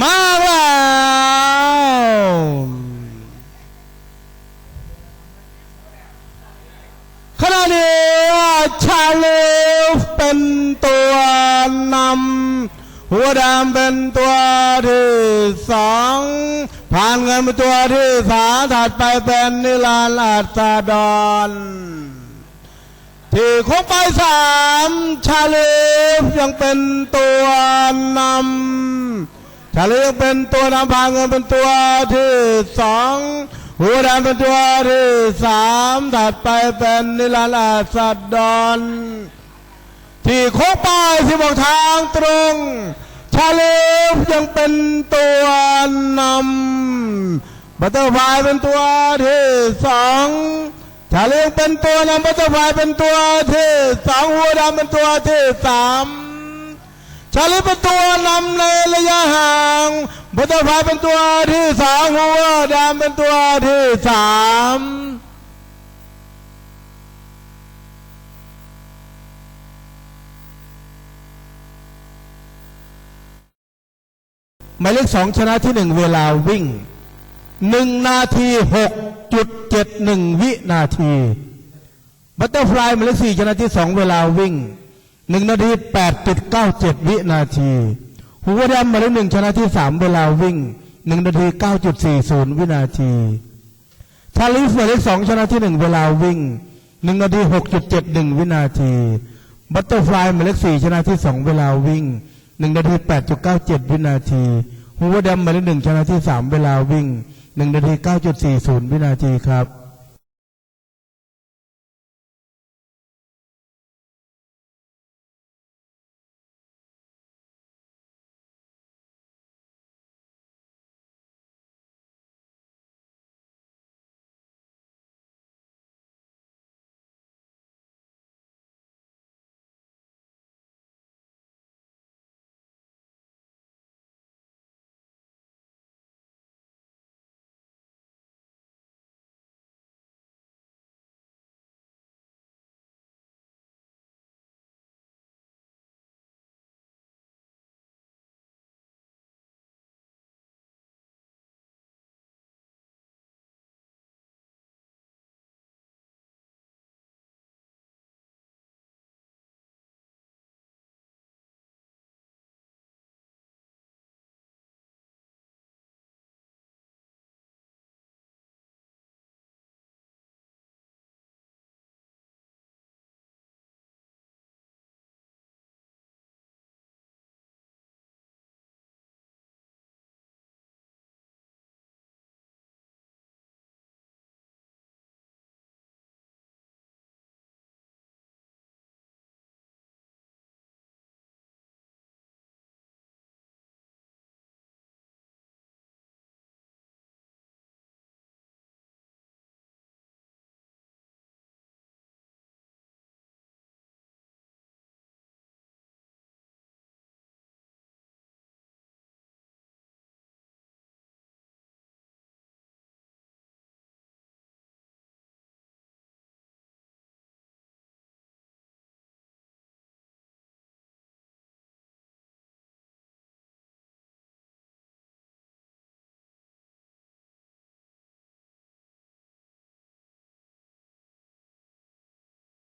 มาแล้วขณะนี้ชาลีฟเป็นตัวนำหัวดำเป็นตัวที่สองผ่านเงินเป็นตัวที่สามถัดไปเป็นนิลานอัตาดอนที่คงไปสามชาลีฟยังเป็นตัวนำ ชาลีฟเป็นตัวนำพาเงินเป็นตัวที่สองหัวแดงเป็นตัวที่สามถัดไปเป็นนิรันดร์อาสัดดอนที่โค้งไปที่บอกทางตรง ชาลียังเป็นตัวนำบัตเตอร์ไฟเป็นตัวที่สองชาเลียงเป็นตัวนำบัตเตอร์ไฟเป็นตัวที่สองหัวดำเป็นตัวที่สาม ชาลีเป็นตัวนำในระยะห่างบัตเตอร์ไฟลายเป็นตัวที่สองหัวดำเป็นตัวที่สามหมายเลขสองชนะที่หนึ่งเวลาวิ่งหนึ่งนาทีหกจุดเจ็ดหนึ่งวินาทีบัตเตอร์ฟลายหมายเลขสี่ชนะที่สองเวลาวิ่ง หนึ่งนาทีแปดจุดเก้าเจ็ดวินาทีหัวดำหมายเลขหนึ่งชนะที่สามเวลาวิ่งหนึ่งนาทีเก้าจุดสี่ศูนย์วินาทีชาลิฟหมายเลขสองชนะที่หนึ่งเวลาวิ่งหนึ่งนาทีหกจุดเจ็ดหนึ่งวินาทีบัตเตอร์ฟลายหมายเลขสี่ชนะที่สองเวลาวิ่งหนึ่งนาทีแปดจุดเก้าเจ็ดวินาทีหัวดำหมายเลขหนึ่งชนะที่สามเวลาวิ่งหนึ่งนาทีเก้าจุดสี่ศูนย์วินาทีครับ